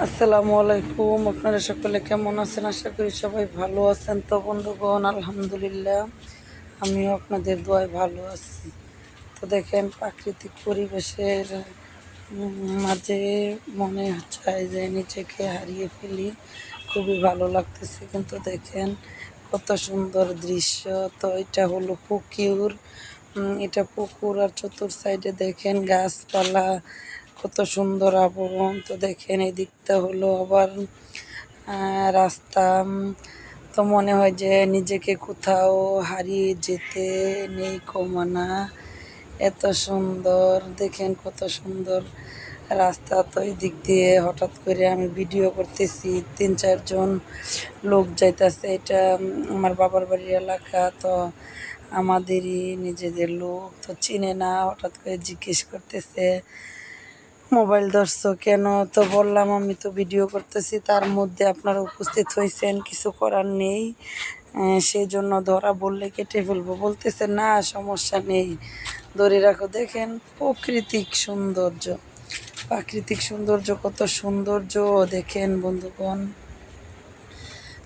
আসসালামু আলাইকুম। আপনারা সকলে কেমন আছেন? আশা করি সবাই ভালো আছেন। তো বন্ধুগণ, আলহামদুলিল্লাহ, আমিও আপনাদের দোয়ায় ভালো আছি। তো দেখেন, প্রাকৃতিক পরিবেশের মাঝে মনে চায় যে নিজেকে হারিয়ে ফেলি। খুবই ভালো লাগতেছে। কিন্তু দেখেন, কত সুন্দর দৃশ্য। তো এটা হলো পুকুর। এটা পুকুর আর চতুর সাইডে দেখেন গাছপালা। কত সুন্দর আবরণ তো দেখেন এই দিকটা হলো আবার রাস্তা। তো মনে হয় যে নিজেকে কোথাও হারিয়ে যেতে নেই কমানা এত সুন্দর, দেখেন কত সুন্দর রাস্তা। তো এই দিক দিয়ে হঠাৎ করে আমি ভিডিও করতেছি, তিন চারজন লোক যাইতেছে। এটা আমার বাবার বাড়ির এলাকা, তো আমাদেরই নিজেদের লোক। তো চিনে না, হঠাৎ করে জিজ্ঞেস করতেছে মোবাইল ধরছো? কেন? তো বললাম, আমি তো ভিডিও করতেছি, তার মধ্যে আপনারা উপস্থিত হয়েছেন কিছু করার নেই। সেই জন্য ধরা বললে কেটে ফেলব। বলতেছে, না, সমস্যা নেই। ধরে রাখো, দেখেন প্রাকৃতিক সৌন্দর্য। প্রাকৃতিক সৌন্দর্য কত সৌন্দর্য, দেখেন বন্ধুগণ।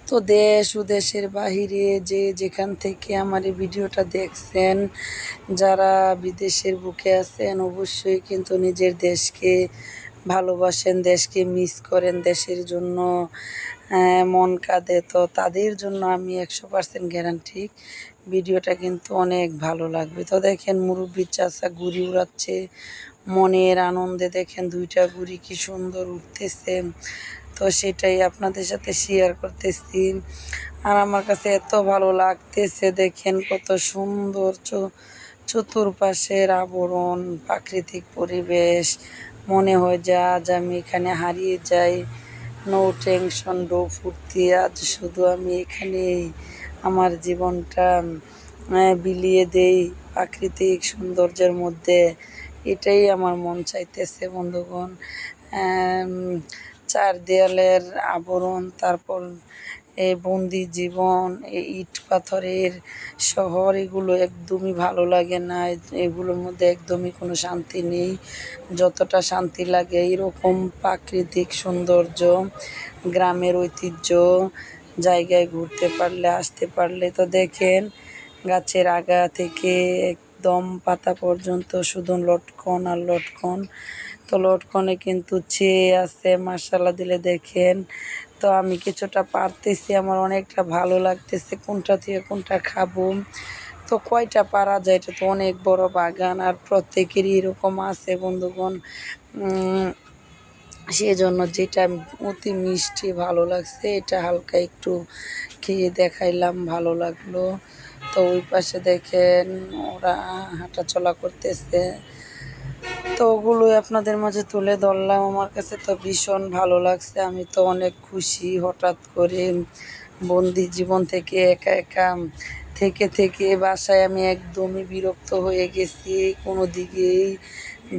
তো দেশ ও দেশের বাহিরে যে যেখান থেকে আমার এই ভিডিওটা দেখছেন, যারা বিদেশের বুকে আছেন, অবশ্যই কিন্তু নিজের দেশকে ভালোবাসেন, দেশকে মিস করেন, দেশের জন্য মন কাঁদে। তো তাদের জন্য আমি একশো পার্সেন্ট গ্যারান্টি ভিডিওটা কিন্তু অনেক ভালো লাগবে। তো দেখেন মুরব্বী চাষা ঘুড়ি উড়াচ্ছে, মনের আনন্দে দেখেন দুইটা ঘুড়ি কি সুন্দর উঠতেছে। তো সেটাই আপনাদের সাথে শেয়ার করতেছি। আর আমার কাছে এত ভালো লাগতেছে, দেখেন কত সুন্দর চতুর্পাশের আবরণ, প্রাকৃতিক পরিবেশ। মনে হয় যে আজ আমি এখানে হারিয়ে যাই। নো টেনশন ডো ফুর্তি, আজ শুধু আমি এখানেই আমার জীবনটা বিলিয়ে দেই প্রাকৃতিক সৌন্দর্যের মধ্যে। এটাই আমার মন চাইতেছে বন্ধুগণ। চার দেয়ালের আবরণ, তারপর এই বন্দি জীবন, এই ইট পাথরের শহর, এগুলো একদমই ভালো লাগে না। এগুলোর মধ্যে একদমই কোনো শান্তি নেই। যতটা শান্তি লাগে এরকম প্রাকৃতিক সৌন্দর্য, গ্রামের ঐতিহ্য, জায়গায় ঘুরতে পারলে, আসতে পারলে তো দেখেন, গাছের আগা থেকে একদম পাতা পর্যন্ত শুধু লটকন আর লটকন। তো লটকনে কিন্তু চেয়ে আছে মাসালা দিলে দেখেন। তো আমি কিছুটা পারতেছি আমার অনেকটা ভালো লাগতেছে কোনটা থেকে কোনটা খাব। তো কয়টা পারা যায় এটা তো অনেক বড় বাগান আর প্রত্যেকেরই এরকম আছে বন্ধুগণ। উম, সেই জন্য যেটা অতি মিষ্টি ভালো লাগছে এটা হালকা একটু খেয়ে দেখাইলাম ভালো লাগল। তো ওই পাশে দেখেন ওরা হাঁটাচলা করতেছে। তো ওগুলোই আপনাদের মাঝে তুলে ধরলাম। আমার কাছে তো ভীষণ ভালো লাগছে। আমি তো অনেক খুশি হঠাৎ করে বন্দি জীবন থেকে একা একা, থেকে থেকে বাসায় আমি একদমই বিরক্ত হয়ে গেছি। কোনো দিকেই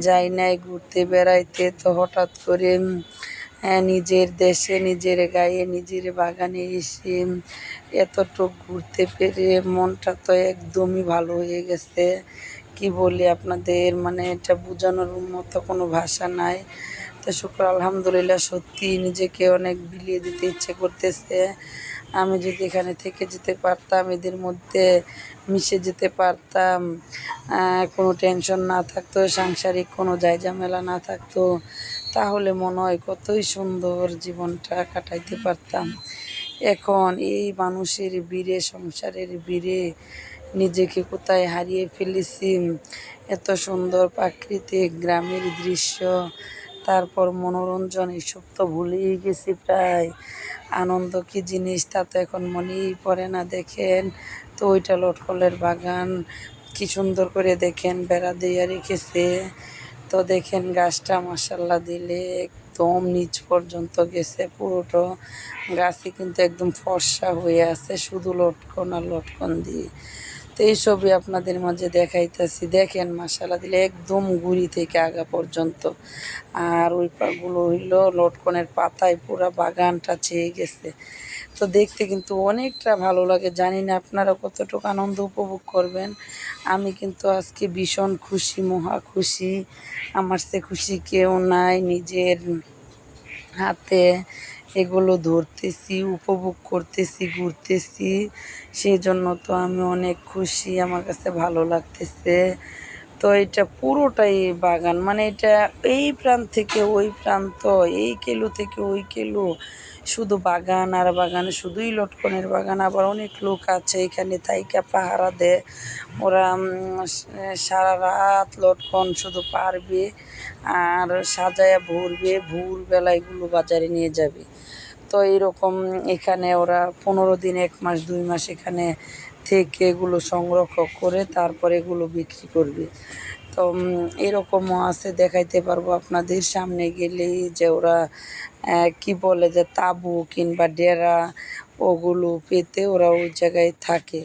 যাই নাই, ঘুরতে বেড়াইতে। তো হঠাৎ করে নিজের দেশে, নিজের গায়ে, নিজের বাগানে এসে এতটুক ঘুরতে পেরে মনটা তো একদমই ভালো হয়ে গেছে। কি বলি আপনাদের মানে এটা বোঝানোর মতো কোনো ভাষা নাই। তো শুক্র, আলহামদুলিল্লাহ সত্যি নিজেকে অনেক বিলিয়ে দিতে ইচ্ছে করতেছে। আমি যদি এখানে থেকে যেতে পারতাম, এদের মধ্যে মিশে যেতে পারতাম কোনো টেনশন না থাকতো, সাংসারিক কোনো ঝামেলা না থাকতো। তাহলে মনে হয় কতই সুন্দর জীবনটা কাটাইতে পারতাম। এখন এই মানুষের বীরে সংসারের বীরে নিজেকে কোথায় হারিয়ে ফেলেছি? এত সুন্দর প্রাকৃতিক গ্রামের দৃশ্য, তারপর মনোরঞ্জন, এসব তো ভুলেই গেছি প্রায়। আনন্দ কি জিনিস তা তো এখন মনেই পড়ে না। দেখেন তো ওইটা লটকলের বাগান, কি সুন্দর করে দেখেন বেড়া দিয়ে রেখেছে। তো দেখেন গাছটা মাসাল্লা দিলে একদম নিচ পর্যন্ত গেছে, পুরোটা গাছই কিন্তু একদম ফর্সা হয়ে আছে, শুধু লটকন আর লটকন দিয়ে। তো এইসবই আপনাদের মাঝে দেখাইতেছি। দেখেন মাসালা দিলে একদম গুড়ি থেকে আগা পর্যন্ত। আর ওই পাগুলো হইল লটকনের পাতায় পুরা বাগানটা ছেয়ে গেছে। তো দেখতে কিন্তু অনেকটা ভালো লাগে। জানি না আপনারা কতটুকু আনন্দ উপভোগ করবেন। আমি কিন্তু আজকে ভীষণ খুশি, মহা খুশি। আমার সে খুশি কেউ নাই, নিজের হাতে এগুলো ধরতেছি, উপভোগ করতেছি, ঘুরতেছি। সেই জন্য তো আমি অনেক খুশি, আমার কাছে ভালো লাগতেছে। তো এটা পুরোটাই বাগান। মানে এটা এই প্রান্ত থেকে ওই প্রান্ত, এই কেলু থেকে ওই কেলু। শুধু বাগান আর বাগান, শুধুই লটকনের বাগান। আবার অনেক লোক আছে এখানে তাইকা পাহারা দেয় ওরা সারা রাত লটকন শুধু পারবে আর সাজায়া ভরবে। ভোরবেলা এগুলো বাজারে নিয়ে যাবে। তো এইরকম এখানে ওরা পনেরো দিন, এক মাস, দুই মাস এখানে থেকে এগুলো সংগ্রহ করে তারপরে এগুলো বিক্রি করবে। তো এরকমও আছে, দেখাইতে পারব আপনাদের সামনে গেলেই যে ওরা কি বলে যে তাবু কিংবা ডেরা ওগুলো পেতে ওরা ওই জায়গায় থাকে।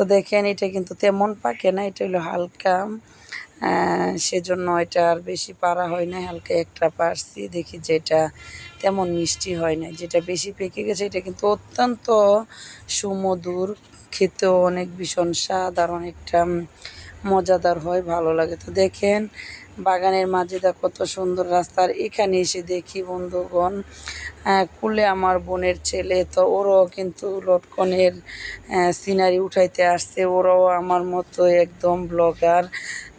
তো দেখেন, এটা কিন্তু তেমন পাকে না, এটা হলো হালকা। সেজন্য এটা আর বেশি পারা হয় না হালকা একটা পারছি। দেখি যেটা তেমন মিষ্টি হয় না যেটা বেশি পেকে গেছে, এটা কিন্তু অত্যন্ত সুমধুর, খেতেও অনেক ভীষণ স্বাদ আর অনেকটা মজাদার হয়, ভালো লাগে। তো দেখেন বাগানের মাঝে দা কত সুন্দর রাস্তা আর এখানে এসে দেখি বন্ধুগণ। কুলে আমার বোনের ছেলে, তো ওরাও কিন্তু লটকনের সিনারি উঠাইতে আসছে। ওরাও আমার মতো একদম ব্লগার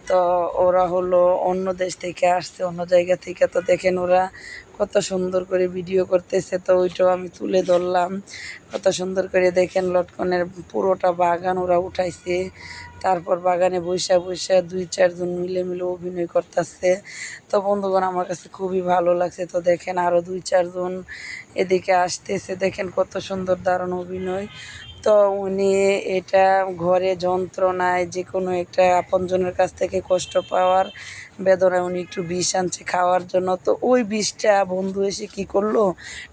তো ওরা হলো অন্য দেশ থেকে আসছে, অন্য জায়গা থেকে। তো দেখেন ওরা কত সুন্দর করে ভিডিও করতেছে তো ওইটাও আমি তুলে ধরলাম। কত সুন্দর করে দেখেন লটকনের পুরোটা বাগান ওরা উঠাইছে। তারপর বাগানে বৈশা বৈশা দুই চারজন মিলে মিলে অভিনয় করতেছে। তো বন্ধুগণ, আমার কাছে খুবই ভালো লাগছে। তো দেখেন আরও দুই চারজন এদিকে আসতেছে। দেখেন কত সুন্দর দারুণ অভিনয়। তো উনি এটা ঘরে যন্ত্রণায় যে কোনো একটা আপনজনের কাছ থেকে কষ্ট পাওয়ার বেদনায় উনি একটু বিষ আনছে খাওয়ার জন্য। তো ওই বিষটা বন্ধু এসে কি করল?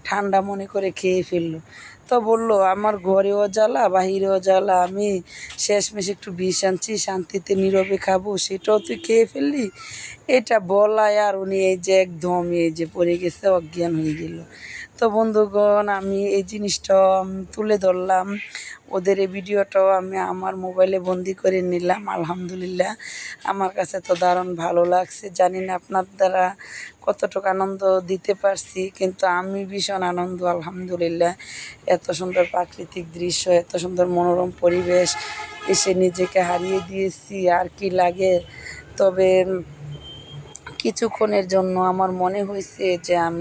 ঠান্ডা মনে করে খেয়ে ফেলল। তো বলল, আমার ঘরেও জ্বালা, বাহিরেও জ্বালা, আমি শেষমেশ একটু বিষ আনছি, শান্তিতে নীরবে খাব, সেটাও তুই খেয়ে ফেললি? এটা বলায় আর উনি এই যে একদম এই যে পড়ে গেছে, অজ্ঞান হয়ে গেল। তো বন্ধুগণ, আমি এই জিনিসটা তুলে ধরলাম। ওদের এই ভিডিওটাও আমি আমার মোবাইলে বন্দি করে নিলাম, আলহামদুলিল্লাহ। আমার কাছে তো দারুণ ভালো লাগছে। জানি না আপনার দ্বারা কতটুকু আনন্দ দিতে পারছি, কিন্তু আমি ভীষণ আনন্দ, আলহামদুলিল্লাহ। এত সুন্দর প্রাকৃতিক দৃশ্য, এত সুন্দর মনোরম পরিবেশ, এসে নিজেকে হারিয়ে দিয়েছি, আর কি লাগে? তবে কিছুক্ষণের জন্য আমার মনে হয়েছে যে আমি